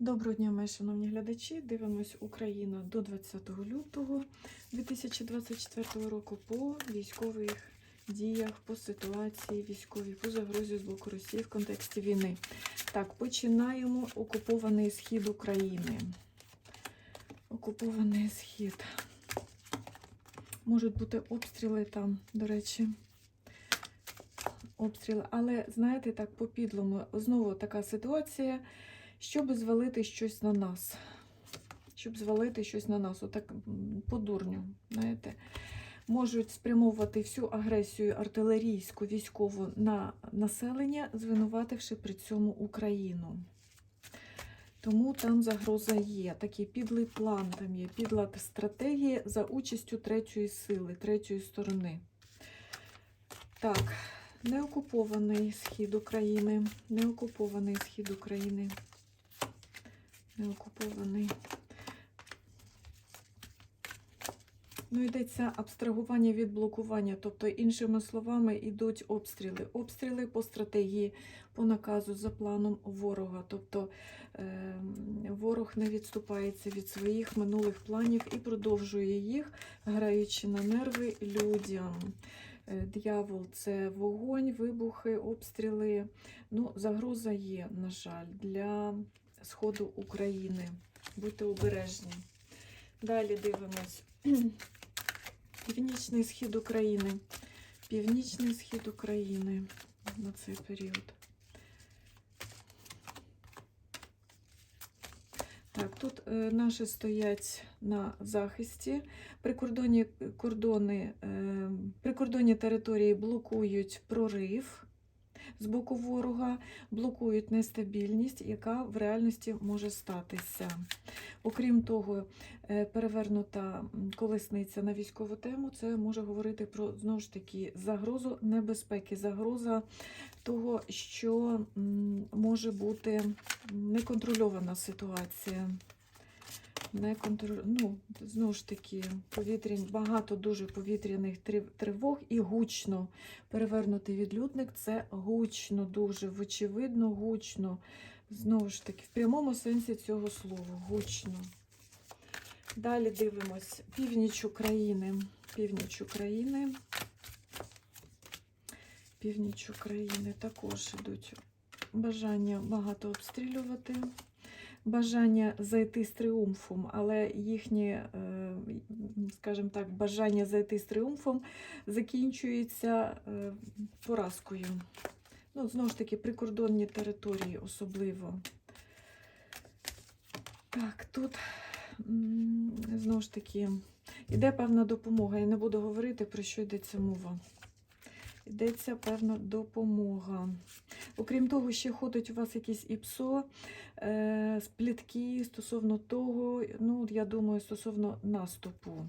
Доброго дня, мої шановні глядачі. Дивимось Україна до 20 лютого 2024 року по військових діях, по ситуації військовій, по загрозі з боку Росії в контексті війни. Так, починаємо окупований схід України. Окупований схід. Можуть бути обстріли там, до речі. Обстріли, але знаєте, так по підлому знову така ситуація щоб звалити щось на нас. Щоб звалити щось на нас, отак по дурню, знаєте. Можуть спрямовувати всю агресію артилерійську, військову на населення, звинувативши при цьому Україну. Тому там загроза є. Такий підлий план там є, підла стратегія за участю третьої сили, третьої сторони. Так, неокупований схід України, неокупований схід України не окупований. Ну, йдеться абстрагування від блокування, тобто, іншими словами, йдуть обстріли. Обстріли по стратегії, по наказу за планом ворога. Тобто е, ворог не відступається від своїх минулих планів і продовжує їх, граючи на нерви людям. Е, Д'явол це вогонь, вибухи, обстріли. Ну, загроза є, на жаль, для сходу України. Будьте обережні. Далі дивимось. Північний схід України. Північний схід України на цей період. Так, тут е, наші стоять на захисті. Прикордонні кордони, е, прикордонні території блокують прорив з боку ворога, блокують нестабільність, яка в реальності може статися. Окрім того, е, перевернута колесниця на військову тему, це може говорити про знову ж таки загрозу небезпеки, загроза того, що може бути неконтрольована ситуація. Не контроль... ну, знову ж таки, повітряні, багато дуже повітряних тривог і гучно. Перевернутий відлюдник це гучно, дуже, вочевидно, гучно. Знову ж таки, в прямому сенсі цього слова гучно. Далі дивимось північ України. Північ України. Північ України також ідуть бажання багато обстрілювати бажання зайти з тріумфом, але їхнє, е, скажімо так, бажання зайти з тріумфом закінчується е, поразкою. Ну, знову ж таки, прикордонні території особливо. Так, тут знову ж таки йде певна допомога. Я не буду говорити, про що йдеться мова. Йдеться певна допомога. Окрім того, ще ходить у вас якісь ІПСО, е, сплітки стосовно того, ну, я думаю, стосовно наступу.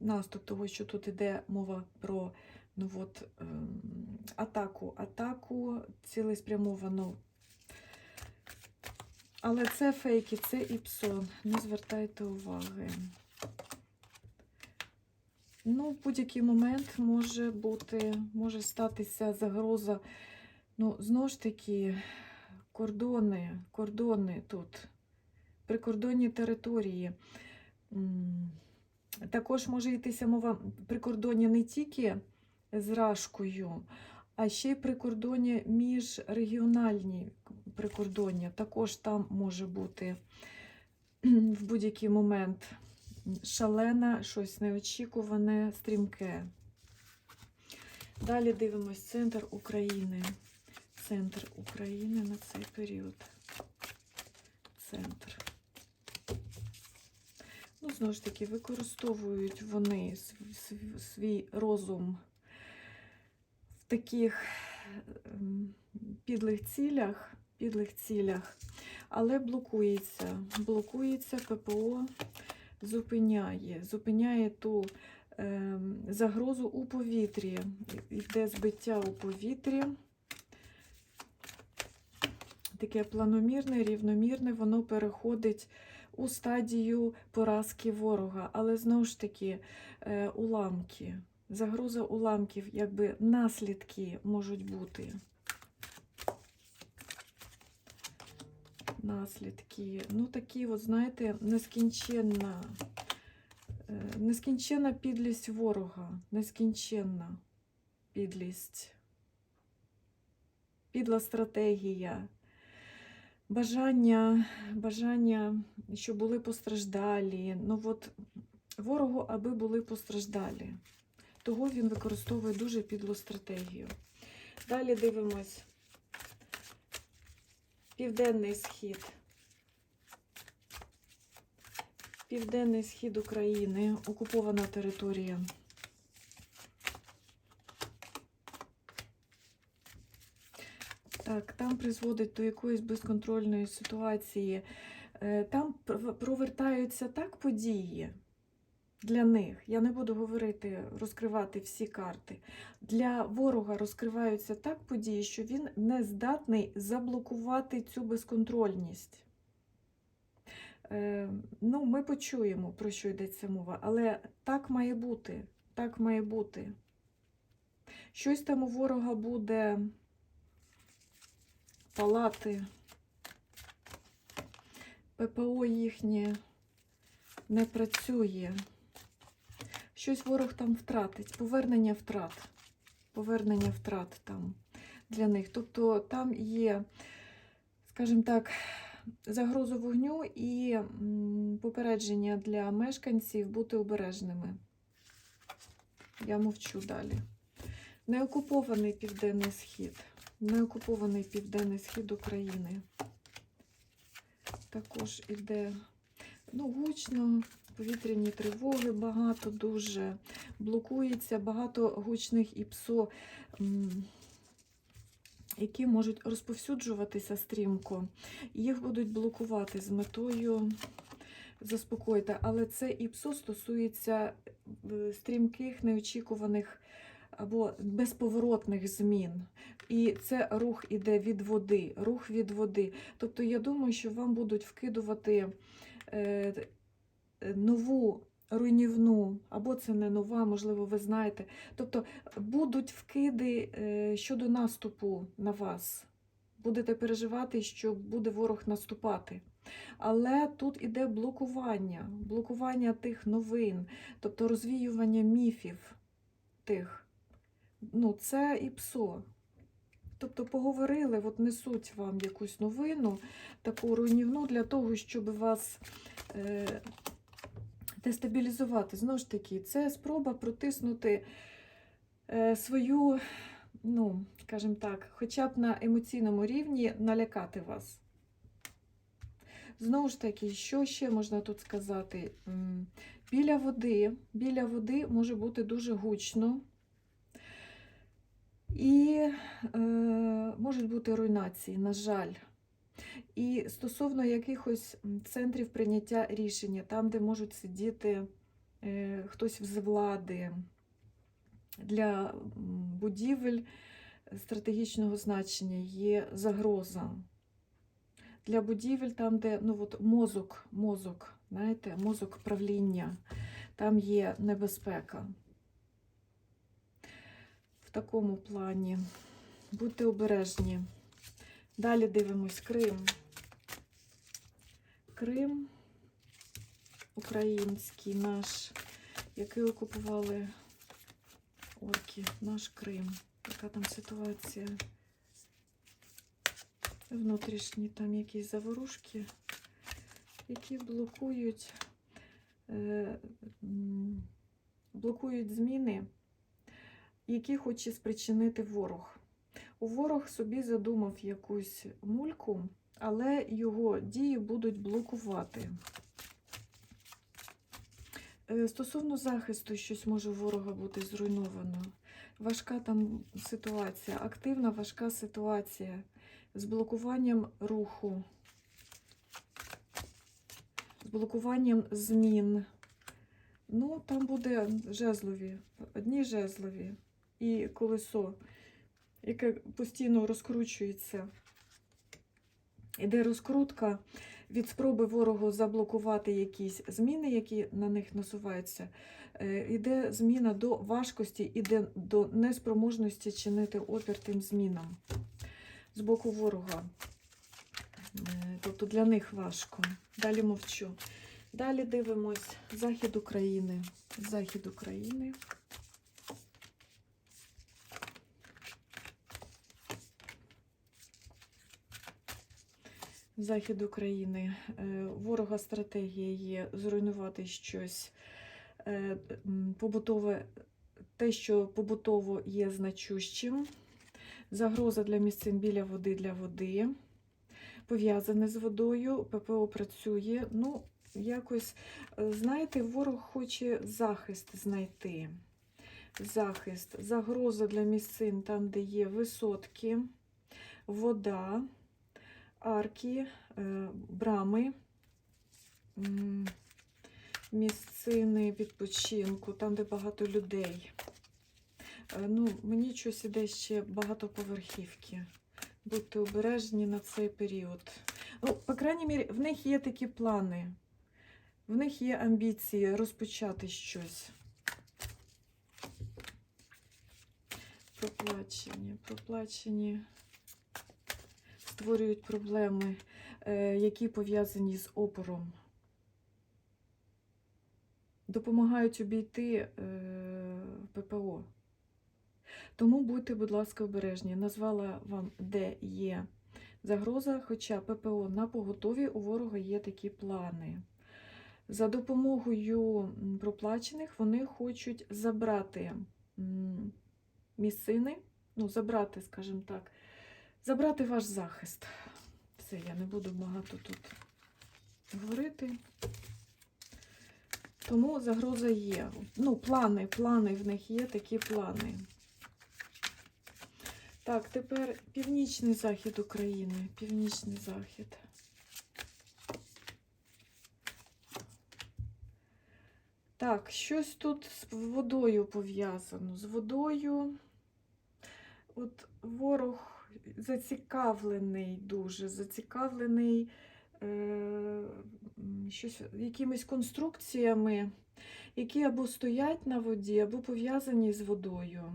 Наступ того, що тут йде мова про ну, от, ем, атаку, атаку цілеспрямовану. Але це фейки, це ІПСО. Не звертайте уваги. Ну, в будь-який момент може бути, може статися загроза. Ну, знову ж таки, кордони, кордони тут, прикордонні території. Також може йтися мова прикордоння не тільки з Рашкою, а ще й прикордоння міжрегіональні прикордоння. Також там може бути в будь-який момент шалене, щось неочікуване, стрімке. Далі дивимось центр України. Центр України на цей період. Центр. Ну, знову ж таки, використовують вони св- св- свій розум в таких ем, підлих цілях, підлих цілях, але блокується. Блокується ППО зупиняє, зупиняє ту е, загрозу у повітрі. Йде збиття у повітрі. Таке планомірне, рівномірне, воно переходить у стадію поразки ворога. Але знову ж таки, е, уламки, загроза уламків, якби наслідки можуть бути. Наслідки. Ну, такі, от, знаєте, нескінченна, е, нескінченна підлість ворога, нескінченна підлість, підла стратегія, бажання, бажання, щоб були постраждалі. Ну, от, ворогу, аби були постраждалі. Того він використовує дуже підлу стратегію. Далі дивимось. Південний схід. Південний схід України, окупована територія. Так, там призводить до якоїсь безконтрольної ситуації. Е, Там провертаються так події для них. Я не буду говорити, розкривати всі карти. Для ворога розкриваються так події, що він не здатний заблокувати цю безконтрольність. Е, ну, ми почуємо, про що йдеться мова, але так має бути. Так має бути. Щось там у ворога буде палати, ППО їхнє не працює. Щось ворог там втратить, повернення втрат. Повернення втрат там для них. Тобто там є, скажімо так, загроза вогню і попередження для мешканців бути обережними. Я мовчу далі. Неокупований південний схід. Неокупований південний схід України. Також іде ну, гучно, повітряні тривоги багато дуже. Блокується багато гучних і псо, які можуть розповсюджуватися стрімко. Їх будуть блокувати з метою заспокоїти. Але це і псо стосується е, стрімких, неочікуваних або безповоротних змін. І це рух іде від води, рух від води. Тобто, я думаю, що вам будуть вкидувати е, нову руйнівну, або це не нова, можливо, ви знаєте. Тобто будуть вкиди е, щодо наступу на вас. Будете переживати, що буде ворог наступати. Але тут іде блокування, блокування тих новин, тобто розвіювання міфів тих. Ну, це і псо. Тобто поговорили, от несуть вам якусь новину, таку руйнівну для того, щоб вас е, дестабілізувати. Знову ж таки, це спроба протиснути е, свою, ну, скажімо так, хоча б на емоційному рівні налякати вас. Знову ж таки, що ще можна тут сказати? Біля води, біля води може бути дуже гучно. І е, можуть бути руйнації, на жаль. І стосовно якихось центрів прийняття рішення, там, де можуть сидіти е, хтось з влади для будівель стратегічного значення є загроза. Для будівель, там, де ну, от мозок, мозок, знаєте, мозок правління, там є небезпека в такому плані. Будьте обережні. Далі дивимось Крим. Крим український наш, який окупували орки, наш Крим. Яка там ситуація? Внутрішні там якісь заворушки, які блокують, е, блокують зміни які хоче спричинити ворог. Ворог собі задумав якусь мульку, але його дії будуть блокувати. Е, Стосовно захисту, щось може ворога бути зруйновано. Важка там ситуація, активна важка ситуація з блокуванням руху, з блокуванням змін. Ну, там буде жезлові, одні жезлові і колесо, яке постійно розкручується. Іде розкрутка від спроби ворогу заблокувати якісь зміни, які на них насуваються. Е, Іде зміна до важкості, іде до неспроможності чинити опір тим змінам з боку ворога. Е, Тобто для них важко. Далі мовчу. Далі дивимось захід України. Захід України. Захід України. Е, Ворога стратегія є зруйнувати щось е, побутове, те, що побутово є значущим. Загроза для місцин біля води для води. Пов'язане з водою. ППО працює. Ну, якось, е, знаєте, ворог хоче захист знайти. Захист, загроза для місцин там, де є висотки, вода, арки, е, брами, місцини відпочинку, там, де багато людей. Е, Ну, мені щось іде ще багатоповерхівки. Будьте обережні на цей період. Ну, по крайній мірі, в них є такі плани. В них є амбіції розпочати щось. Проплачені, проплачені створюють проблеми, е, які пов'язані з опором. Допомагають обійти е, ППО. Тому будьте, будь ласка, обережні. Назвала вам, де є загроза, хоча ППО на поготові у ворога є такі плани. За допомогою проплачених вони хочуть забрати місцини, ну, забрати, скажімо так, забрати ваш захист. Все, я не буду багато тут говорити. Тому загроза є. Ну, плани, плани в них є такі плани. Так, тепер північний захід України. Північний захід. Так, щось тут з водою пов'язано. З водою. От ворог зацікавлений дуже, зацікавлений е, щось, якимись конструкціями, які або стоять на воді, або пов'язані з водою.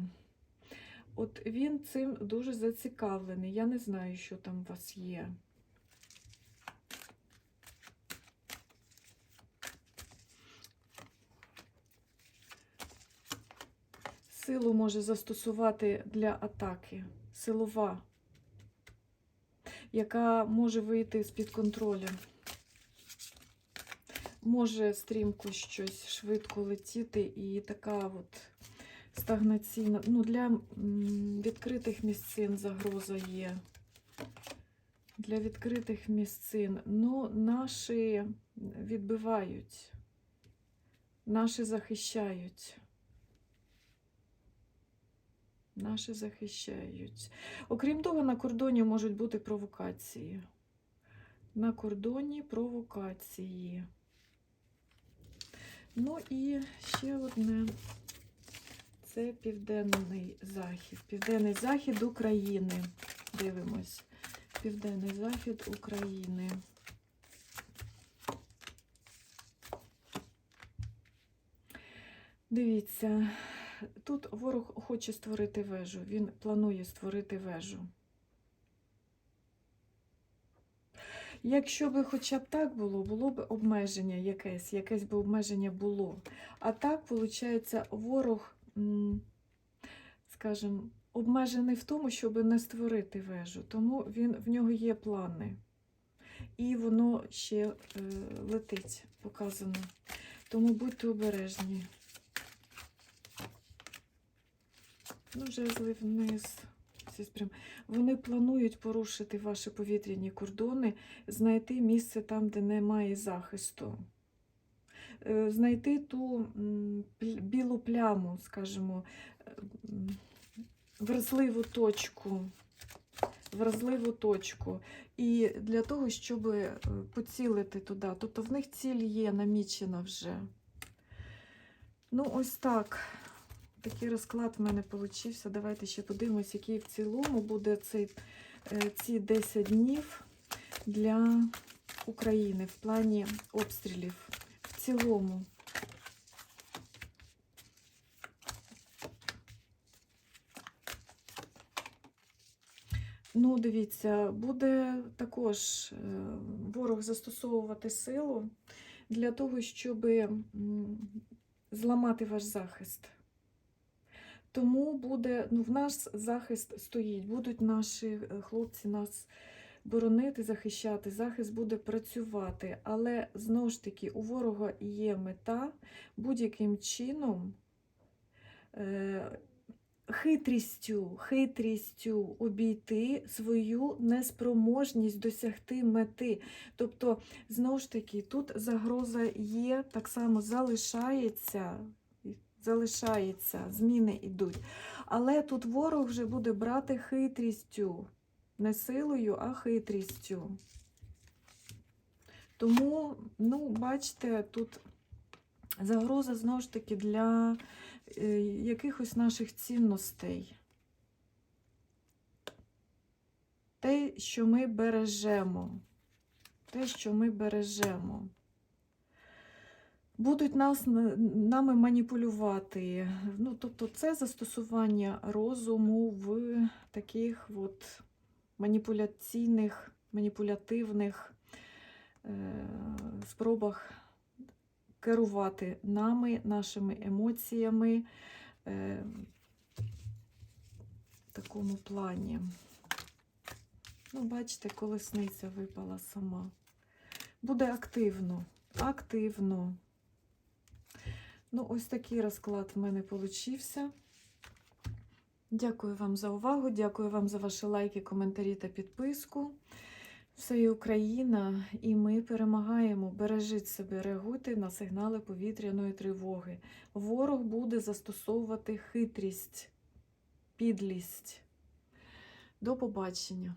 От він цим дуже зацікавлений. Я не знаю, що там у вас є. Силу може застосувати для атаки. Силова, яка може вийти з-під контролю. Може стрімко щось швидко летіти і така от стагнаційна. Ну, для відкритих місцин загроза є. Для відкритих місцин. Ну, наші відбивають, наші захищають. Наші захищають. Окрім того, на кордоні можуть бути провокації. На кордоні провокації. Ну і ще одне. Це південний захід. Південний захід України. Дивимось. Південний захід України. Дивіться, тут ворог хоче створити вежу. Він планує створити вежу. Якщо би хоча б так було, було б обмеження якесь, якесь би обмеження було. А так, виходить, ворог, скажімо, обмежений в тому, щоб не створити вежу. Тому він, в нього є плани. І воно ще е, летить, показано. Тому будьте обережні. Ну, жезли вниз. Вони планують порушити ваші повітряні кордони, знайти місце там, де немає захисту. Е, Знайти ту білу пляму, скажімо, вразливу точку. Вразливу точку. І для того, щоб е, поцілити туди. Тобто в них ціль є намічена вже. Ну, ось так. Такий розклад в мене получився. Давайте ще подивимось, який в цілому буде цей, е, ці 10 днів для України в плані обстрілів. В цілому. Ну, дивіться, буде також е, ворог застосовувати силу для того, щоб зламати ваш захист. Тому буде, ну, в нас захист стоїть, будуть наші е, хлопці нас боронити, захищати, захист буде працювати. Але знову ж таки, у ворога є мета будь-яким чином. Е, хитрістю, хитрістю обійти свою неспроможність досягти мети. Тобто, знову ж таки, тут загроза є, так само залишається, залишається, зміни йдуть. Але тут ворог вже буде брати хитрістю, не силою, а хитрістю. Тому, ну, бачите, тут загроза знову ж таки для е, якихось наших цінностей. Те, що ми бережемо. Те, що ми бережемо. Будуть нас, нами маніпулювати. Ну, тобто, це застосування розуму в таких от маніпуляційних, маніпулятивних е, спробах керувати нами, нашими емоціями е, в такому плані. Ну, бачите, колесниця випала сама. Буде активно, активно. Ну, ось такий розклад в мене получився. Дякую вам за увагу, дякую вам за ваші лайки, коментарі та підписку. Все є Україна, і ми перемагаємо. Бережіть себе, реагуйте на сигнали повітряної тривоги. Ворог буде застосовувати хитрість, підлість. До побачення!